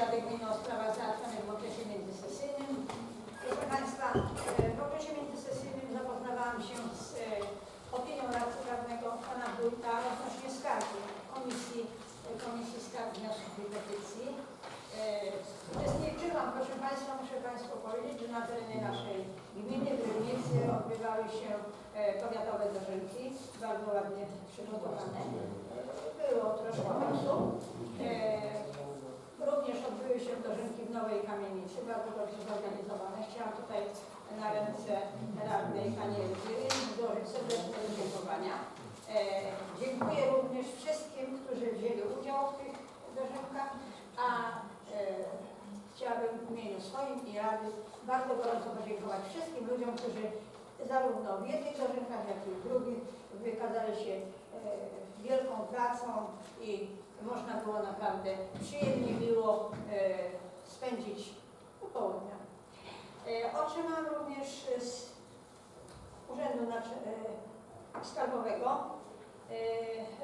Rady Gminy o sprawach załatwionych w okresie międzysesyjnym. Proszę Państwa, e, w okresie międzysesyjnym zapoznawałam się z e, opinią radcy prawnego Pana Wójta odnośnie skargi Komisji, e, Komisji Skarg, Wniosków i Petycji. Uczestniczyłam, proszę Państwa, muszę Państwu powiedzieć, że na terenie naszej gminy w Rybnicy odbywały się powiatowe dożynki, bardzo ładnie przygotowane. Było troszkę osób. Również odbyły się dożynki w Nowej Kamienicy, bardzo dobrze zorganizowane. Chciałam tutaj na ręce radnej Pani Elwiry złożyć serdeczne podziękowania. E, dziękuję również wszystkim, którzy wzięli udział w tych dożynkach, a e, chciałabym w imieniu swoim i Rady bardzo gorąco podziękować wszystkim ludziom, którzy zarówno w jednych dożynkach, jak i w drugich wykazali się e, wielką pracą i można było naprawdę przyjemnie było e, spędzić popołudnia. E, Otrzymałam również z Urzędu e, Skarbowego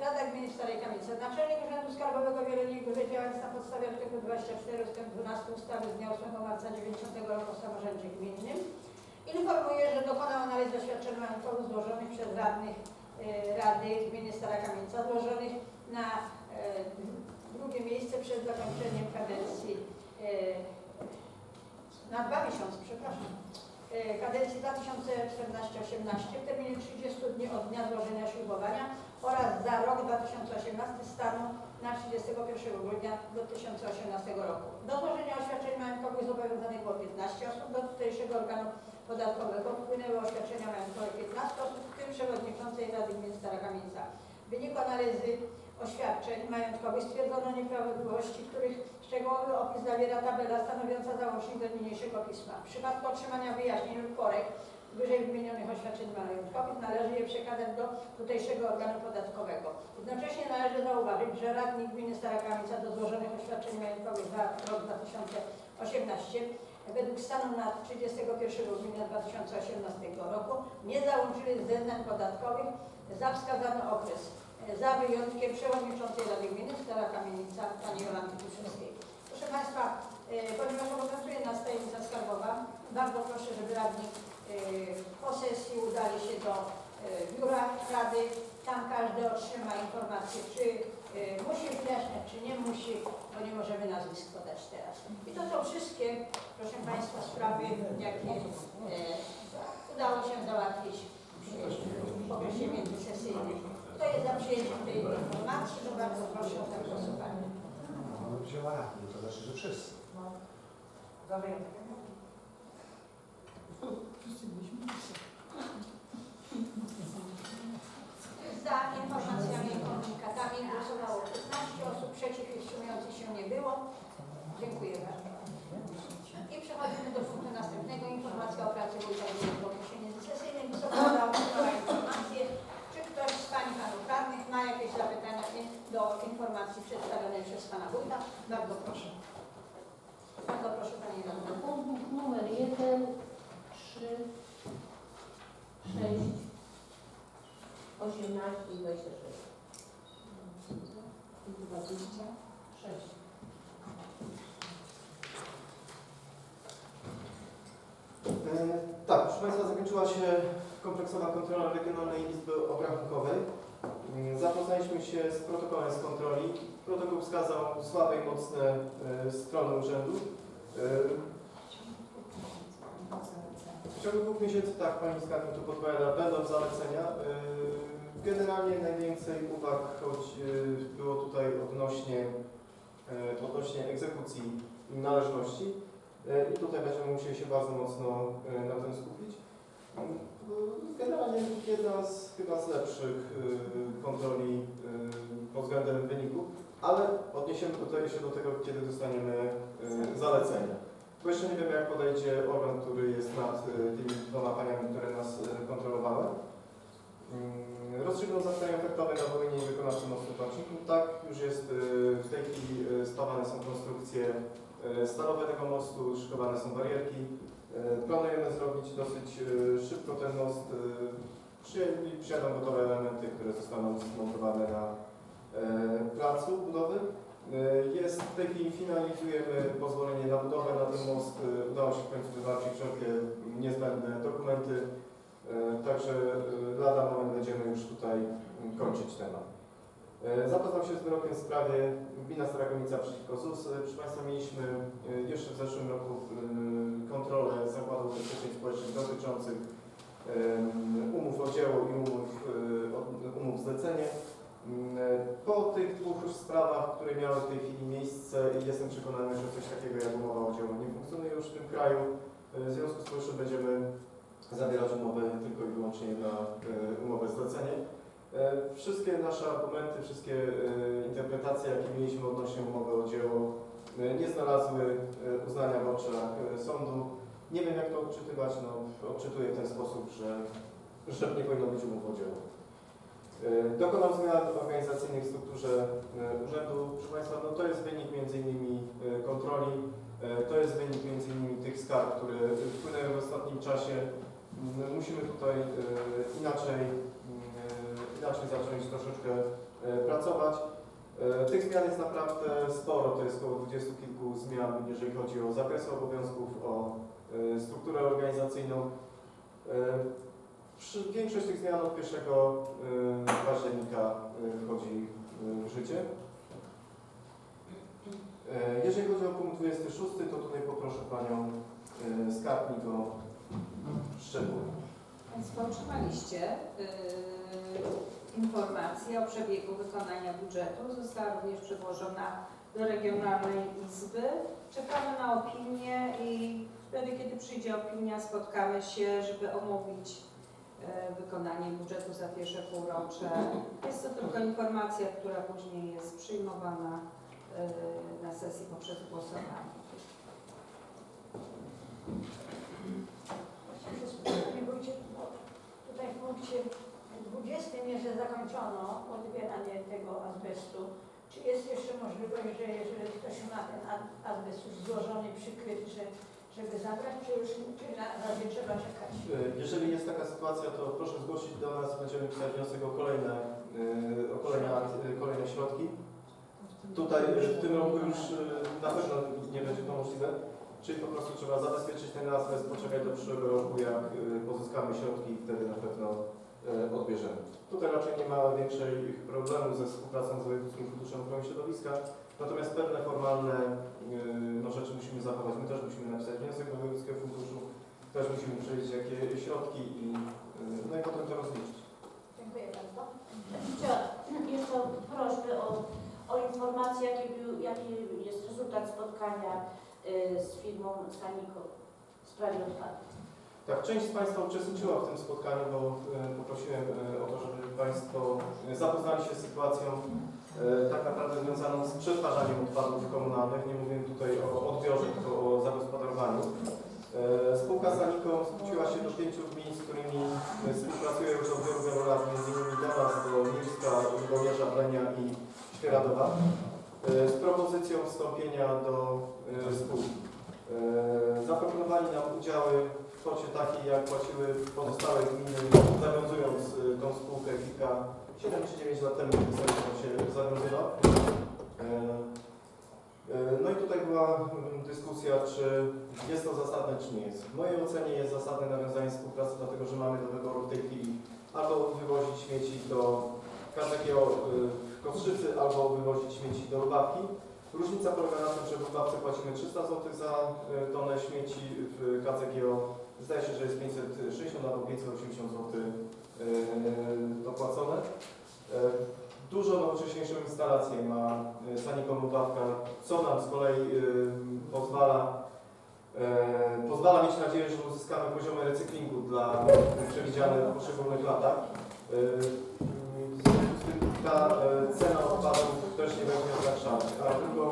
Rada Gminy Starej Kamicy. Naczelnik Urzędu Skarbowego wieloletnich działając na podstawie artykułu 24 ust. 12 ustawy z dnia 8 marca 90 roku o samorządzie gminnym informuje, że dokonał analizy oświadczeń majątkowych złożonych przez radnych Rady Gminy Stara Kamienica, złożonych na drugie miejsce przed zakończeniem kadencji, e, na dwa miesiące, przepraszam, e, kadencji 2014-18 w terminie 30 dni od dnia złożenia ślubowania oraz za rok 2018 staną na 31 grudnia 2018 roku. Do złożenia oświadczeń majątkowych zobowiązanych było 15 osób, do tutejszego organu podatkowego wpłynęły oświadczenia majątkowe 15 osób, w tym przewodniczącej Rady Gminy Stara Kamienica. W wyniku analizy oświadczeń majątkowych stwierdzono nieprawidłowości, których szczegółowy opis zawiera tabela stanowiąca załącznik do niniejszego pisma. W przypadku otrzymania wyjaśnień lub korekt wyżej wymienionych oświadczeń majątkowych należy je przekazać do tutejszego organu podatkowego. Jednocześnie należy zauważyć, że radnik gminy Stara Kamienica do złożonych oświadczeń majątkowych za rok 2018 według stanu na 31 grudnia 2018 roku nie załączyli zeznań podatkowych za wskazany okres, za wyjątkiem przewodniczącej Rady Gminy Stara Kamienica pani Jolanty Kuszewskiej. Proszę Państwa, e, ponieważ obowiązuje nas tajemnica skarbowa, bardzo proszę, żeby radni e, po sesji udali się do e, biura Rady. Tam każdy otrzyma informację, czy musi wyjaśniać, czy nie musi, bo nie możemy nazwisk podać teraz. I to są wszystkie, proszę Państwa, sprawy, jakie udało się załatwić w okresie międzysesyjnym. Kto jest za przyjęciem tej informacji, to bardzo proszę o tak głosowanie. No, wzięła radny, to znaczy, że wszyscy. Za informacjami i komunikatami głosowało 16 osób, przeciw i wstrzymujących się nie było. Dziękuję bardzo. I przechodzimy do punktu następnego. Informacja o pracy wójta okresie międzysesyjnym. Wysoka Rada otrzymała informację. Czy ktoś z Pań i Panów Radnych ma jakieś zapytania do informacji przedstawionej przez Pana Wójta? Bardzo proszę. Bardzo proszę Pani Radna. Punkt numer 1, 3, 6, 18 i 26. 26. E, Tak, proszę Państwa, zakończyła się kompleksowa kontrola Regionalnej Izby Obrachunkowej. Mm, Zapoznaliśmy się z protokołem z kontroli. Protokół wskazał słabe i mocne e, strony urzędu. E, W ciągu dwóch miesięcy, tak Pani Skarbnik tu podpowiada, będą zalecenia. E, Generalnie najwięcej uwag, choć było tutaj odnośnie, odnośnie egzekucji należności. I tutaj będziemy musieli się bardzo mocno na tym skupić. Mm, Generalnie jedna z chyba z lepszych e, kontroli e, pod względem wyników, ale odniesiemy tutaj się do tego, kiedy dostaniemy e, zalecenia. Bo jeszcze nie wiemy, jak podejdzie organ, który jest nad tymi dwoma paniami, które nas kontrolowały. Mm, Rozstrzygnął zastrzeżenia efektowe na Wołynie i wykonawcy mostu Paczniku. Tak, już jest w tej chwili stawane są konstrukcje stalowe tego mostu, szykowane są barierki. E, Planujemy zrobić dosyć e, szybko ten most. e, Przyjęli, przyjadą gotowe elementy, które zostaną zmontowane na placu budowy. Jest w tej chwili finalizujemy pozwolenie na budowę na ten most. Udało się w końcu wywalczyć wszelkie niezbędne dokumenty. Także lada moment będziemy już tutaj kończyć temat. E, Zapoznam się z wyrokiem w sprawie Gmina Staragonica przeciwko ZUS. E, Proszę Państwa, mieliśmy e, jeszcze w zeszłym roku kontrolę Zakładu Ubezpieczeń Społecznych dotyczących umów o dzieło i umów, umów zlecenie. Mm, Po tych dwóch sprawach, które miały w tej chwili miejsce, jestem przekonany, że coś takiego jak umowa o dzieło nie funkcjonuje już w tym kraju. W związku z powyższym będziemy zawierać umowę tylko i wyłącznie na umowę zlecenie. E, Wszystkie nasze argumenty, wszystkie e, interpretacje, jakie mieliśmy odnośnie umowy o dzieło, e, nie znalazły uznania w oczach sądu. Nie wiem, jak to odczytywać. No, odczytuję w ten sposób, że, że nie powinno być umów o dzieło. Dokonał zmian organizacyjnych w strukturze urzędu. Proszę Państwa, no to jest wynik e, kontroli, to jest wynik innymi tych skarg, które wpłynęły w ostatnim czasie. Musimy tutaj inaczej, inaczej zacząć troszeczkę e, pracować. E, Tych zmian jest naprawdę sporo, to jest około dwudziestu kilku zmian, jeżeli chodzi o zakres obowiązków, o e, strukturę organizacyjną. Większość tych zmian od 1 e, października wchodzi w życie. Jeżeli chodzi o punkt 26, to tutaj poproszę Panią skarbnik o szczegóły. Państwo otrzymaliście yy, informację o przebiegu wykonania budżetu. Została również przedłożona do Regionalnej Izby. Czekamy na opinię i wtedy, kiedy przyjdzie opinia, spotkamy się, żeby omówić yy, wykonanie budżetu za pierwsze półrocze. Jest to tylko informacja, która później jest przyjmowana yy, na sesji poprzez głosowanie. Panie Wójcie, w punkcie 20 jest, że zakończono odbieranie tego azbestu. Czy jest jeszcze możliwość, że jeżeli ktoś ma ten azbest już złożony, przykryty, że, żeby zabrać, czy już czy na razie trzeba czekać? E, Jeżeli jest taka sytuacja, to proszę zgłosić do nas, będziemy pisać wniosek o kolejne, e, o kolejne, e, kolejne środki. Tutaj w tym roku już na pewno nie będzie to możliwe, czyli po prostu trzeba zabezpieczyć ten azbest, poczekać do przyszłego roku, jak e, pozyskamy środki i wtedy na pewno e, odbierzemy. Tutaj raczej nie ma większej problemu ze współpracą z Wojewódzkim Funduszem Ochrony Środowiska, natomiast pewne formalne e, no, rzeczy musimy zachować. My też musimy napisać wniosek do Wojewódzkiego Funduszu, też musimy przejść jakie środki i, no i potem to rozliczyć. Dziękuję bardzo. To prośby o, o informację, jaki, był, jaki jest rezultat spotkania y, z firmą Saniko w sprawie odpadów. Tak, część z Państwa uczestniczyła w tym spotkaniu, bo e, poprosiłem e, o to, żeby Państwo e, zapoznali się z sytuacją tak naprawdę związaną z przetwarzaniem odpadów komunalnych. Nie mówię tutaj o odbiorze, tylko o zagospodarowaniu. Spółka Saniko zwróciła się do pięciu gmin, z którymi współpracuje już od wielu, lat, innymi do nas, do Mirska, Lubomierza, Brenia i Świeradowa, z propozycją wstąpienia do e, spółki. E, Zaproponowali nam udziały w kwocie takiej, jak płaciły pozostałe gminy, zawiązując e, tą spółkę kilka, 7 czy 9 lat temu, Saniko się zawiązywał. E, e, No i tutaj była mm, dyskusja, czy jest to zasadne, czy nie jest. W mojej ocenie jest zasadne nawiązanie współpracy, dlatego że mamy do wyboru w tej chwili albo wywozić śmieci do każdego w Kostrzycy, albo wywozić śmieci do Lubawki. Różnica polega na tym, że w Lubawce płacimy 300 zł za y, tonę śmieci, w KCGO zdaje się, że jest 560 albo 580 zł y, dopłacone. Y, Dużo nowocześniejszą instalację ma Saniko Lubawka, co nam z kolei pozwala E, pozwala mieć nadzieję, że uzyskamy poziomy recyklingu dla przewidziane w poszczególnych latach. Ta e, cena odpadów też nie będzie zwiększana. A drugą,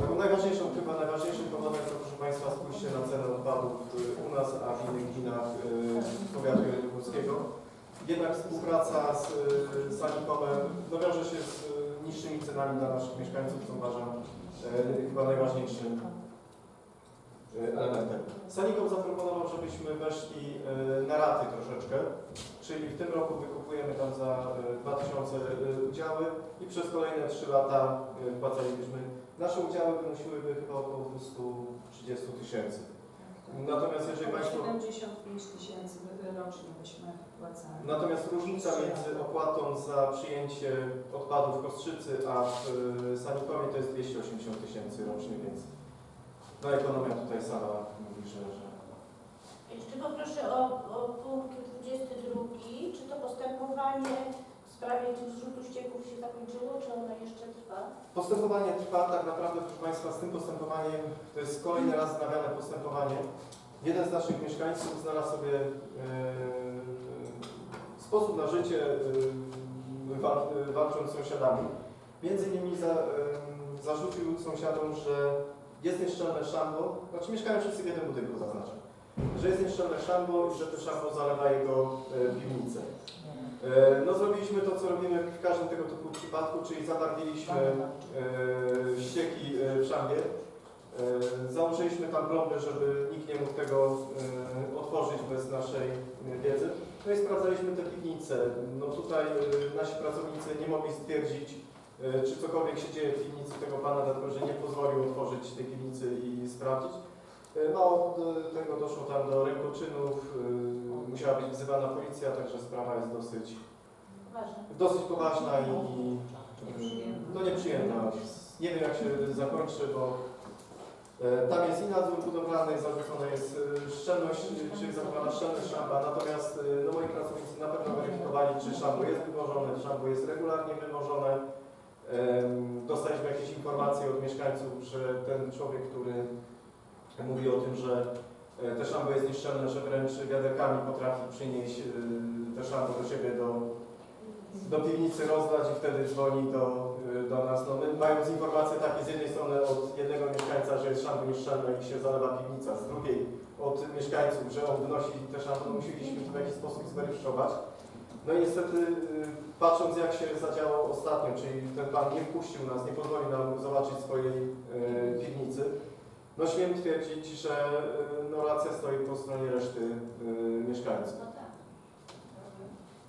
taką najważniejszą, chyba najważniejszym powodem to proszę Państwa spójrzcie na cenę odpadów e, u nas, a w innych gminach e, powiatu jeleniogórskiego. Jednak współpraca z Sanikomem no, wiąże się z niższymi cenami dla naszych mieszkańców, co uważam chyba najważniejszym elementem. Sanikow zaproponował, żebyśmy weszli y, na raty troszeczkę, czyli w tym roku wykupujemy tam za y, 2000 y, udziały i przez kolejne 3 lata wpłacalibyśmy. Nasze udziały wynosiłyby chyba około 230 tysięcy. Natomiast jeżeli Państwo... 75 tysięcy rocznie byśmy wpłacali. Natomiast różnica między opłatą za przyjęcie odpadów w Kostrzycy, a w Sanikowie to jest 280 tysięcy rocznie, więc no ekonomia tutaj sama mówi, że, że Jeszcze poproszę o, o punkt 22. Czy to postępowanie w sprawie tych zrzutów ścieków się zakończyło, czy ono jeszcze trwa? Postępowanie trwa tak naprawdę, proszę Państwa, z tym postępowaniem, to jest kolejny raz znawiane postępowanie. Jeden z naszych mieszkańców znalazł sobie e, sposób na życie e, wal, walcząc z sąsiadami. Między innymi za, e, zarzucił sąsiadom, że jest nieszczelne szambo, znaczy mieszkają wszyscy w jednym budynku zaznaczam, że jest nieszczelne szambo i że to szambo zalewa jego e, piwnicę. E, No zrobiliśmy to, co robimy w każdym tego typu przypadku, czyli zabarwiliśmy e, ścieki e, w szambie. Założyliśmy tam plomby, żeby nikt nie mógł tego otworzyć bez naszej wiedzy. No i sprawdzaliśmy te piwnice. No tutaj nasi pracownicy nie mogli stwierdzić, czy cokolwiek się dzieje w piwnicy tego pana, dlatego że nie pozwolił otworzyć tej piwnicy i sprawdzić. E, Mało do tego doszło tam do rękoczynów, e, musiała być wzywana policja, także sprawa jest dosyć, Ważne. dosyć poważna i, i Nieprzyjemna. no nieprzyjemna. Nie wiem jak się zakończy, bo e, tam jest i nadzór budowlany, zarzucona jest e, szczelność, e, czy zakładana szczelność szamba, natomiast e, no, moi pracownicy na pewno weryfikowali, czy szambo jest wywożone, czy szambo jest regularnie wywożone. Dostaliśmy jakieś informacje od mieszkańców, że ten człowiek, który mówi o tym, że e, te szambo jest nieszczelne, że wręcz wiaderkami potrafi przynieść e, te szambo do siebie do, do piwnicy rozdać i wtedy dzwoni do, y, do nas. No my mając informacje takie z jednej strony od jednego mieszkańca, że jest szambo nieszczelne i się zalewa piwnica, z drugiej od mieszkańców, że on wnosi te szambo, no musieliśmy to w jakiś sposób zweryfikować. No i niestety y, patrząc jak się zadziałało ostatnio, czyli ten pan nie wpuścił nas, nie pozwolił nam zobaczyć swojej y, piwnicy, no śmiem twierdzić, że y, no, racja stoi po stronie reszty mieszkańców. No tak.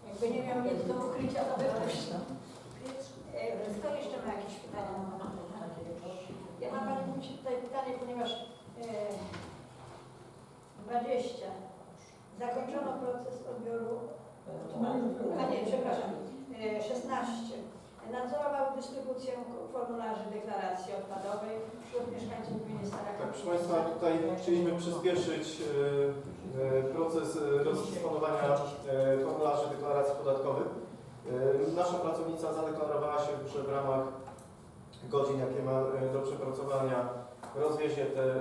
Jakby nie miał nic do ukrycia, to by. E, Kto jeszcze ma jakieś pytania? Ja mam Pani tutaj pytanie, ponieważ e, 20. Zakończono proces odbioru. A nie, przepraszam. E, 16. Nadzorował dystrybucję formularzy deklaracji odpadowej wśród mieszkańców gminy Stara Tak, proszę Państwa, tutaj chcieliśmy przyspieszyć e, e, proces e, rozdysponowania e, formularzy deklaracji podatkowych. E, Nasza pracownica zadeklarowała się, że w ramach godzin, jakie ma e, do przepracowania, rozwiezie te e,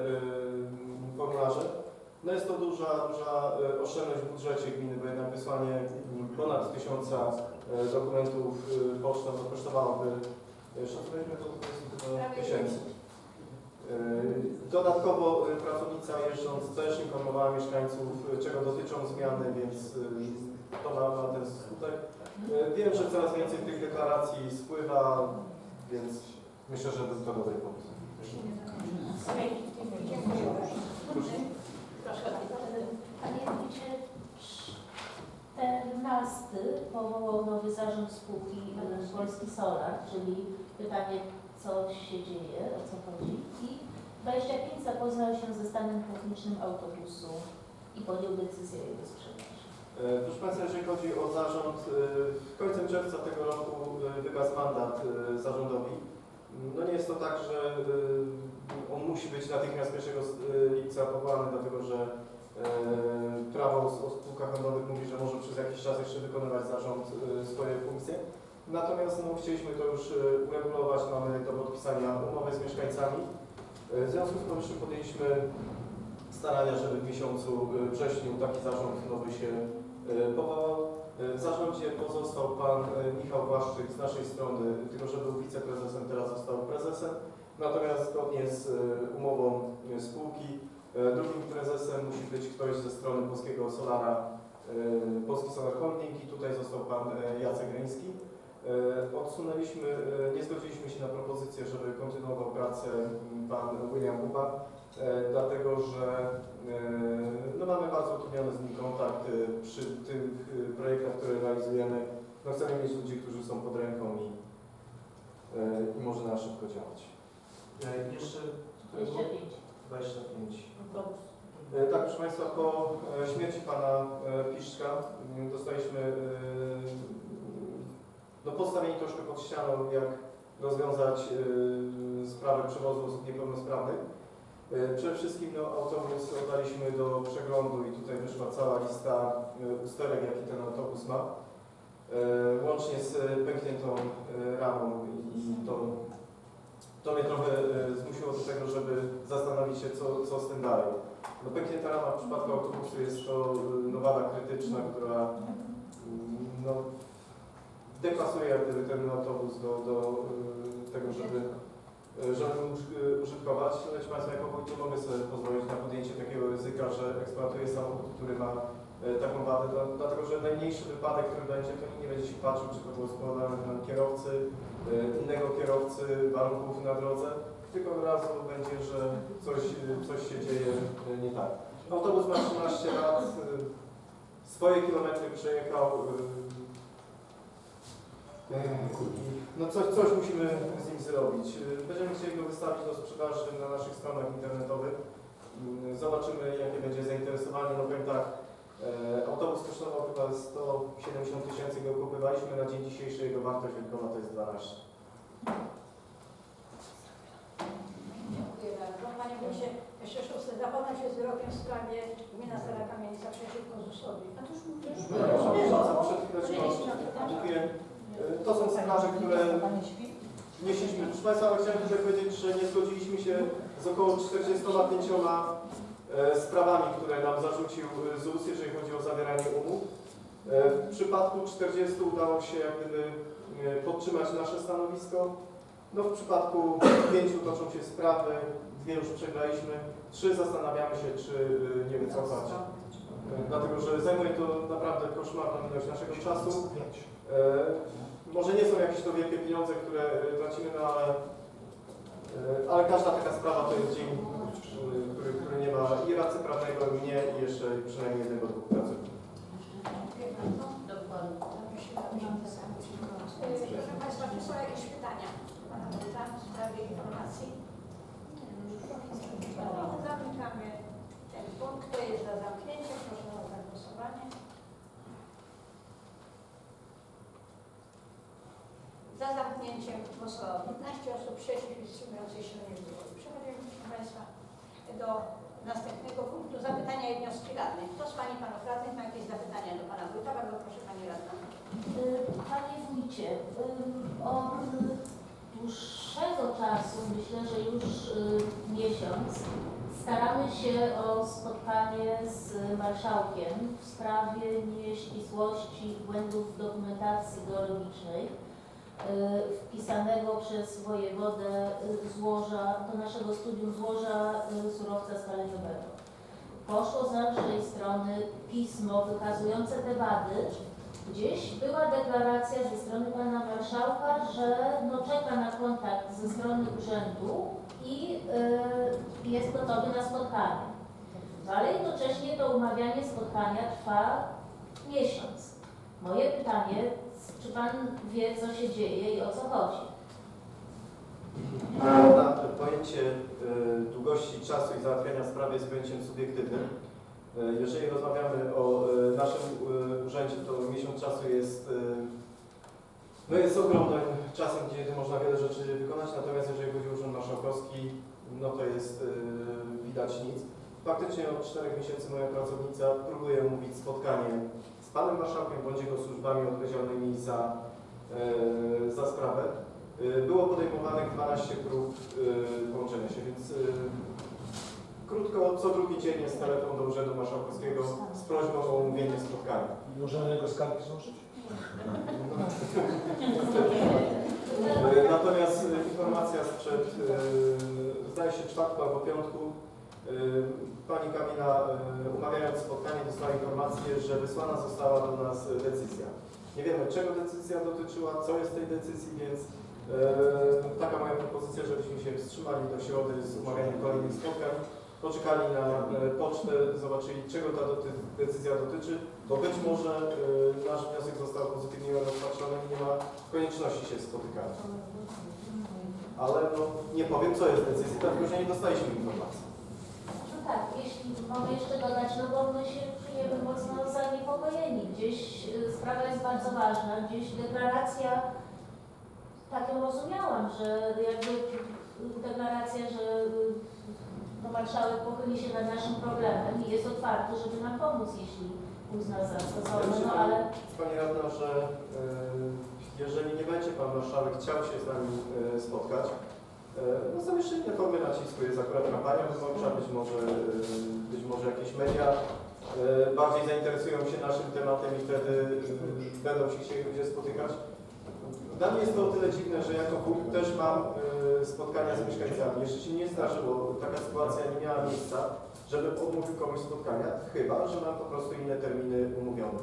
formularze. No jest to duża, duża e, oszczędność w budżecie gminy, bo jednak wysłanie m, ponad tysiąca e, dokumentów e, pocztą to kosztowałoby, szacujemy to chyba tysięcy. Dodatkowo pracownica jeżdżąc też informowała mieszkańców, czego dotyczą zmiany, więc to ma, ma ten skutek. Wiem, że coraz więcej tych deklaracji spływa, więc myślę, że to dobry pomysł. Dziękuję Panie Wójcie, 14 powołał nowy zarząd spółki y, Polski Solar, czyli pytanie, co się dzieje, o co chodzi. I 25 zapoznał się ze stanem technicznym autobusu i podjął decyzję o jego sprzedaży. E, Proszę Państwa, jeżeli chodzi o zarząd, e, końcem czerwca tego roku e, wygasł mandat e, zarządowi. No nie jest to tak, że e, on musi być natychmiast 1 e, lipca powołany, dlatego że e, prawo o spółkach handlowych mówi, że może przez jakiś czas jeszcze wykonywać zarząd e, swoje funkcje. Natomiast no, chcieliśmy to już e, uregulować, mamy do podpisania umowę z mieszkańcami. E, W związku z powyższym podjęliśmy starania, żeby w miesiącu wrześniu taki zarząd nowy się powołał. E, W zarządzie pozostał pan Michał Błaszczyk z naszej strony, tylko że był wiceprezesem, teraz został prezesem. Natomiast zgodnie z e, umową e, spółki e, drugim prezesem musi być ktoś ze strony Polskiego Solara, Polski Solar Holding i tutaj został pan Jacek Ryński. Odsunęliśmy, nie zgodziliśmy się na propozycję, żeby kontynuował pracę pan William Kuba. e, dlatego że no mamy bardzo utrudniony z nim kontakt przy tych projektach, które realizujemy. No chcemy mieć ludzi, którzy są pod ręką i, i może na szybko działać. E, Jeszcze 25. 25. Autobus. E, Tak, proszę Państwa, po e, śmierci Pana Piszczka m, dostaliśmy no, postawieni troszkę pod ścianą, jak rozwiązać sprawę przewozu osób niepełnosprawnych. Przede wszystkim no, autobus oddaliśmy do przeglądu i tutaj wyszła cała lista usterek, jaki ten autobus ma. Łącznie z pękniętą ramą i i to, mnie trochę e, zmusiło do tego, żeby zastanowić się, co, co z tym dalej. No pęknięta rama w przypadku autobusu jest to y, no, wada krytyczna, która mm, no, deklasuje jak gdyby ten autobus do, do y, tego, żeby, żeby uż- użytkować. No, Wiecie Państwo, jako wójt nie mogę sobie pozwolić na podjęcie takiego ryzyka, że eksploatuję samochód, który ma taką wadę, dla- dlatego że najmniejszy wypadek, który będzie, to nie będzie się patrzył, czy to było spowodowane kierowcy, innego kierowcy, warunków na drodze, tylko od razu będzie, że coś, coś się dzieje y, nie tak. Autobus ma 13 lat, y, swoje kilometry przejechał. No coś, coś musimy z nim zrobić. Będziemy chcieli go wystawić do sprzedaży na naszych stronach internetowych. Y, Zobaczymy, jakie będzie zainteresowanie. No powiem tak, e, autobus kosztował chyba 170 tysięcy, go kupywaliśmy. Na dzień dzisiejszy jego wartość rynkowa to jest 12. Dziękuję bardzo. Panie Wójcie, jeszcze szóste. Zapoznać się z wyrokiem w sprawie gmina Stara Kamienica przeciwko ZUS-owi. A to już przed chwileczką. Y, To są straże, które Nieśliśmy. Proszę Państwa, ale chciałem tutaj powiedzieć, że nie zgodziliśmy się z około 45 e, sprawami, które nam zarzucił e, ZUS, jeżeli chodzi o zawieranie umów. E, W przypadku 40 udało się e, podtrzymać nasze stanowisko. No w przypadku pięciu toczą się sprawy, dwie już przegraliśmy, trzy zastanawiamy się, czy e, nie wycofać. E, Dlatego, że zajmuje to naprawdę koszmarną ilość naszego czasu. E, Może nie są jakieś to wielkie pieniądze, które e, tracimy, no ale, e, ale każda taka sprawa to jest dzień, e, który nie ma i radcy prawnego, mnie i jeszcze przynajmniej jednego, dwóch pracowników. Proszę Państwa, czy są jakieś pytania? Pana w sprawie informacji? Zamykamy ten punkt. Kto jest za zamknięciem? Proszę o zagłosowanie. Za zamknięciem głosowało 15 osób, przeciw i wstrzymujących się nie było. Przechodzimy, proszę Państwa, do. Zapytania i wnioski radnych. Kto z Pani Panów Radnych ma jakieś zapytania do Pana Wójta? Bardzo proszę Pani Radna. Y, Panie wójcie, y, od dłuższego czasu, myślę, że już y, miesiąc, staramy się o spotkanie z marszałkiem w sprawie nieścisłości i błędów dokumentacji geologicznej y, wpisanego przez wojewodę złoża, do naszego studium złoża surowca skaleniowego. Poszło z naszej strony pismo wykazujące te wady, Gdzieś była deklaracja ze strony pana marszałka, że no czeka na kontakt ze strony urzędu i y, jest gotowy na spotkanie. Ale jednocześnie to umawianie spotkania trwa miesiąc. Moje pytanie, czy pan wie, co się dzieje i o co chodzi? Na pojęcie e, długości czasu i załatwiania sprawy jest pojęciem subiektywnym. E, Jeżeli rozmawiamy o e, naszym urzędzie, to miesiąc czasu jest, no jest ogromnym czasem, kiedy można wiele rzeczy wykonać, natomiast jeżeli chodzi o Urząd Marszałkowski, no to jest widać nic. Faktycznie od czterech miesięcy moja pracownica próbuje umówić spotkanie z Panem Marszałkiem bądź jego służbami odpowiedzialnymi za, za sprawę. Y, Było podejmowanych 12 prób y, połączenia się, więc y, krótko, co drugi dzień jest telefon do Urzędu Marszałkowskiego z prośbą o umówienie spotkania. I możemy jego skargi złożyć? Natomiast informacja sprzed, zdaje się, czwartku albo piątku, pani Kamila, umawiając spotkanie, dostała informację, że wysłana została do nas decyzja. Nie wiemy, czego decyzja dotyczyła, co jest w tej decyzji, więc taka moja propozycja, żebyśmy się wstrzymali do środy z umawianiem kolejnych spotkań. poczekali na e, pocztę, zobaczyli czego ta decyzja dotyczy, bo być może e, nasz wniosek został pozytywnie rozpatrzony i nie ma konieczności się spotykania. Ale no, nie powiem co jest decyzja, dlatego że nie dostaliśmy informacji. No tak, jeśli mogę jeszcze dodać, no bo my się czujemy mocno zaniepokojeni. Gdzieś sprawa jest bardzo ważna, gdzieś deklaracja, tak ją rozumiałam, że jakby deklaracja, że y, no marszałek pochyli się nad naszym problemem i jest otwarty, żeby nam pomóc, jeśli uzna za stosowne, no ale Pani Radna, że e, jeżeli nie będzie Pan Marszałek chciał się z nami e, spotkać, e, no inne formy nacisku, jest akurat kampania wyborcza, być może, być może jakieś media bardziej zainteresują się naszym tematem i wtedy będą się chcieli ludzie spotykać. Dla mnie jest to o tyle dziwne, że jako wójt też mam e, spotkania z mieszkańcami. Jeszcze się nie zdarzyło, taka sytuacja nie miała miejsca, żebym odmówił komuś spotkania, chyba, że mam po prostu inne terminy umówione.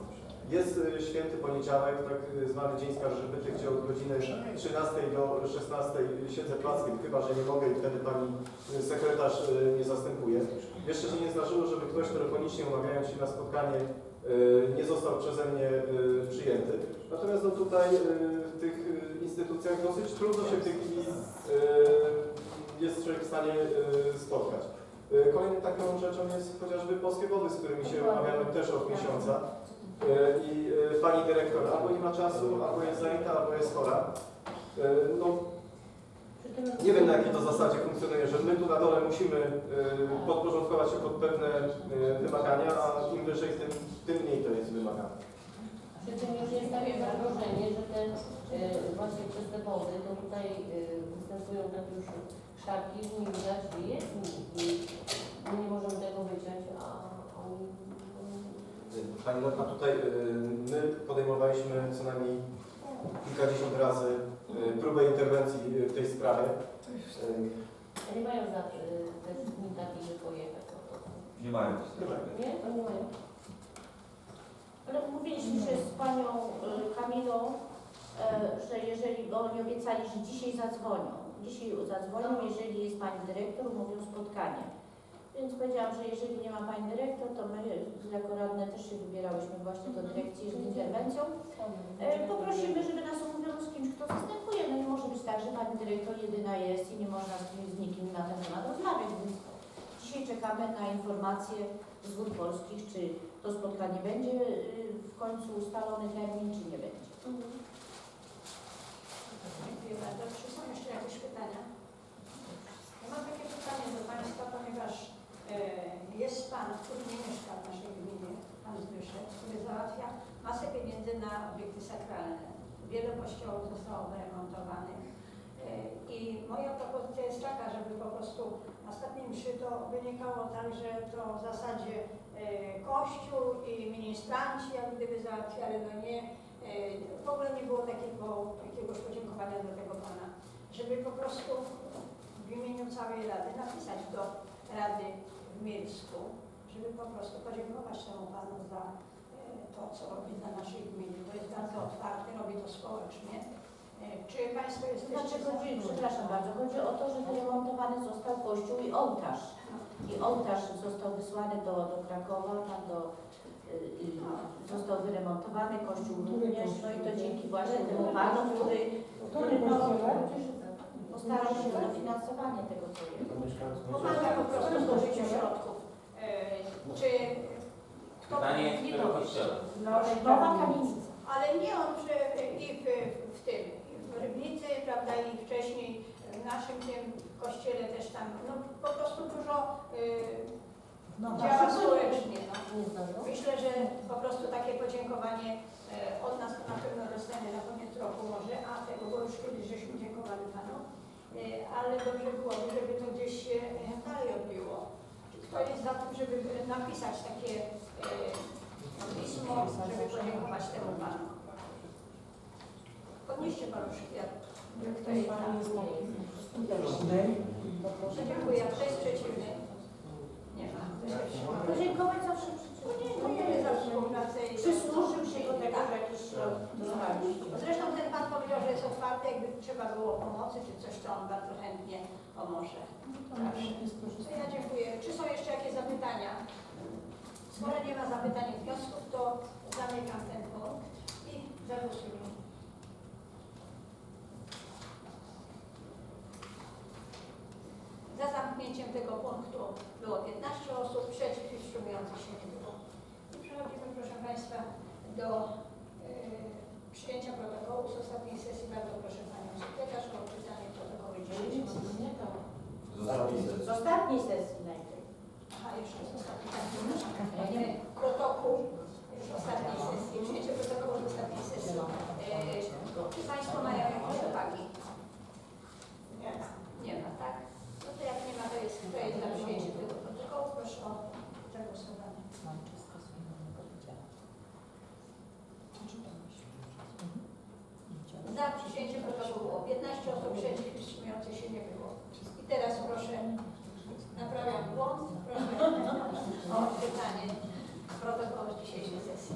Jest e, święty poniedziałek, tak e, zwany Dzień Skarżybyty, gdzie od godziny 13 do 16 siedzę plackiem, chyba, że nie mogę i wtedy pani e, sekretarz e, mnie zastępuje. Jeszcze się nie zdarzyło, żeby ktoś telefonicznie umawiając się na spotkanie nie został przeze mnie przyjęty. Natomiast no tutaj w tych e, instytucjach dosyć trudno się w tej chwili e, jest człowiek w stanie e, spotkać. Kolejną taką rzeczą jest chociażby polskie wody, z którymi się umawiamy też od miesiąca. E, I pani dyrektor albo nie ma czasu, albo jest zajęta, albo jest chora. No, nie wiem na jakiej to zasadzie funkcjonuje, że my tu na dole musimy podporządkować się pod pewne wymagania, a im wyżej, tym, tym mniej to jest wymagane. Przy tym już jest takie zagrożenie, że te y, właśnie przez te wody, to tutaj y, występują tak już szarki, że nie widać, gdzie jest i my nie możemy tego wyciąć, a oni... Pani Lotna, tutaj y, my podejmowaliśmy co najmniej kilkadziesiąt razy y, próbę interwencji y, w tej sprawie. Y, nie mają za, y, też dni takich, że pojechać po prostu. Nie mają. Nie? Oni mają. Się z panią y, Kamilą, e, że jeżeli, bo oni obiecali, że dzisiaj zadzwonią. Dzisiaj zadzwonią, jeżeli jest pani dyrektor, mówią spotkanie. Więc powiedziałam, że jeżeli nie ma pani dyrektor, to my jako radne też się wybierałyśmy właśnie do dyrekcji z interwencją. E, Poprosimy, żeby nas umówiono z kimś, kto zastępuje. No nie może być tak, że pani dyrektor jedyna jest i nie można z, kim- z nikim na ten temat rozmawiać. Więc dzisiaj czekamy na informacje z wód polskich, czy to spotkanie będzie y, w końcu ustalony termin, czy nie będzie. Dziękuję bardzo. Czy są jeszcze jakieś pytania? Ja mam takie pytanie do Państwa, ponieważ e, jest Pan, który nie mieszka w naszej gminie, Pan Zbyszek, który załatwia masę pieniędzy na obiekty sakralne. Wiele kościołów zostało wyremontowanych. E, I moja propozycja jest taka, żeby po prostu ostatnie mszy to wynikało tak, że to w zasadzie Kościół i ministranci jak gdyby załatwiali, no nie, e, w ogóle nie było takiego jakiegoś podziękowania dla tego Pana, żeby po prostu w imieniu całej Rady napisać do Rady w Mielsku, żeby po prostu podziękować temu Panu za e, to, co robi dla naszej gminy, bo jest bardzo otwarty, robi to społecznie. E, Czy Państwo jesteście Znaczy za przepraszam bardzo, chodzi o to, że wyremontowany został kościół i ołtarz. I ołtarz został wysłany do, do Krakowa, tam do, y, y, został wyremontowany, kościół również, no i to dzięki właśnie temu panu, który, który no, postarał się o dofinansowanie tego projektu. Pomaga po prostu w środków. E, Czy kto Pytanie, nie kościoła? No, Nowa kamienica. Ale nie on, że i w, w tym, w Rybnicy, prawda, i wcześniej w naszym tym kościele też tam, no po prostu dużo y, działa społecznie. No. Zdążą? Myślę, że po prostu takie podziękowanie e, od nas to na pewno dostanie na koniec roku może, a tego, bo już kiedyś żeśmy dziękowali Panu, E, ale dobrze byłoby, żeby to gdzieś się e, dalej odbiło. Kto jest za tym, żeby napisać takie pismo, żeby podziękować temu Panu? Podnieście paluszki, jak kto jest za. Dziękuję. Kto jest przeciwny? Nie ma. Kto się wstrzymał? Podziękować zawsze Dziękujemy za współpracę i przysłużył się do tego, że jakiś środek dostaliśmy. Zresztą ten Pan powiedział, że jest otwarty, jakby trzeba było pomocy czy coś, to on bardzo chętnie pomoże. Zawsze. To ja dziękuję. Czy są Skoro nie ma zapytań i wniosków, to zamykam ten punkt i zagłosujemy. Za zamknięciem tego punktu było 15 osób, przeciw i wstrzymujących się nie było. I przechodzimy, proszę Państwa, do e, przyjęcia protokołu z ostatniej sesji. Bardzo proszę Panią Sekretarz o odczytanie protokołu dzisiejszego. Z ostatniej sesji najpierw. Aha, jeszcze jest ostatni, tak, przepraszam. E, Protokół z ostatniej sesji, przyjęcie protokołu z ostatniej sesji. E, Czy Państwo mają jakieś uwagi? Nie ma. Nie ma, tak? No to jak nie ma, to jest kto jest za przyjęciem tego protokołu, proszę o zagłosowanie. Za przyjęciem protokołu było 15 osób, przeciw i wstrzymujących się nie było. I teraz proszę, naprawiam błąd, proszę o odczytanie protokołu z dzisiejszej sesji.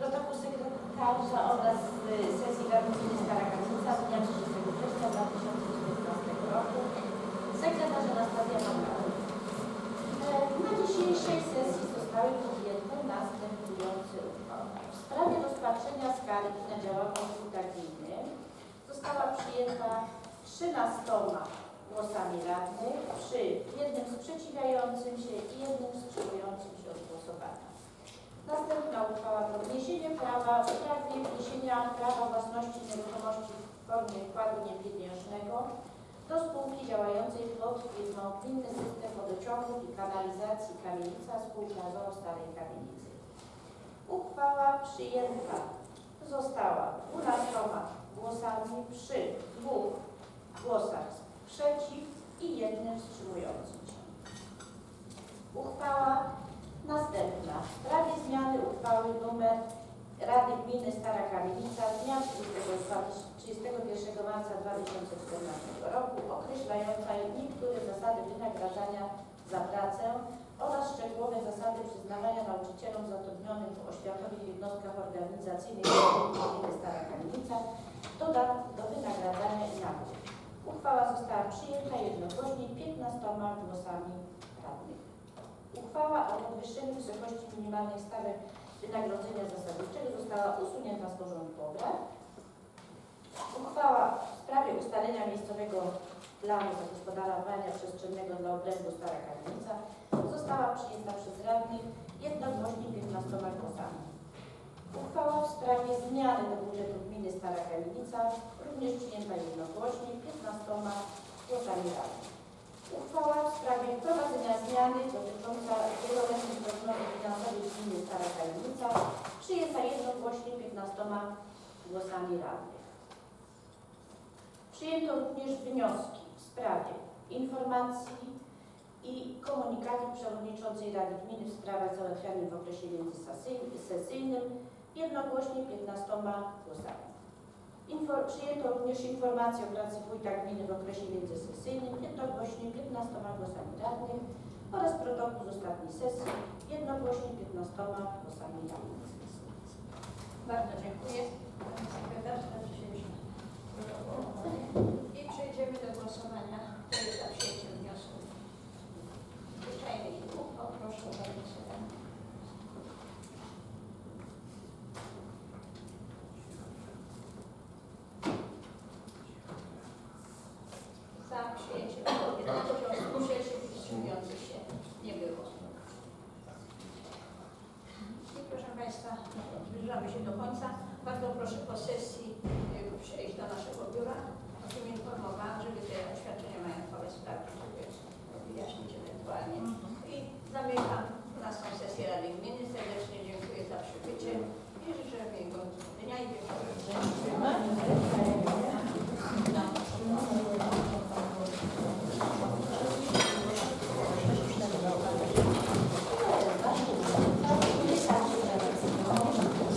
Protokół sekretarza oraz y, sesji Garnizonu Stara Kamienica z dnia 30 września 2019 roku. Sekretarz Anastazja Mangaru. E, Na dzisiejszej sesji zostały podjęte następujące uchwały. W sprawie rozpatrzenia skargi na działalność gminy została przyjęta 13 głosami radnych przy jednym sprzeciwiającym się i jednym wstrzymującym się od głosowania. Następna uchwała to wniesienie prawa w sprawie wniesienia prawa własności nieruchomości w formie wkładu niepieniężnego do spółki działającej pod firmą Gminny System Wodociągów i Kanalizacji Kamienica Spółka ZOO Starej Kamienicy. Uchwała przyjęta została 12 głosami przy dwóch głosach przeciw i jednym wstrzymującym się. Uchwała Następna. W sprawie zmiany uchwały nr Rady Gminy Stara Kamienica z dnia 31 marca 2014 roku określająca niektóre zasady wynagradzania za pracę oraz szczegółowe zasady przyznawania nauczycielom zatrudnionym w oświatowych jednostkach organizacyjnych Gminy Stara Kamienica dodatków do wynagradzania i nagród. Uchwała została przyjęta jednogłośnie 15 głosami. Uchwała o podwyższeniu wysokości minimalnej stawek wynagrodzenia zasadniczego została usunięta z porządku obrad. Uchwała w sprawie ustalenia miejscowego planu zagospodarowania przestrzennego dla obrębu Stara Kamienica została przyjęta przez radnych jednogłośnie 15 głosami. Uchwała w sprawie zmiany do budżetu gminy Stara Kamienica również przyjęta jednogłośnie 15 głosami radnych. Uchwała w sprawie wprowadzenia zmiany dotycząca wieloletnich prognozy finansowych gminy Stara Tajemnica przyjęta jednogłośnie 15 głosami radnych. Przyjęto również wnioski w sprawie informacji i komunikatu przewodniczącej Rady Gminy w sprawach załatwianych w okresie międzysesyjnym jednogłośnie 15 głosami. Info, przyjęto również informację o pracy wójta gminy w okresie międzysesyjnym jednogłośnie 15 głosami radnych oraz protokół z ostatniej sesji jednogłośnie 15 głosami radnych. Bardzo dziękuję. Pani sekretarz za przyjęcie protokołu. I przejdziemy do głosowania.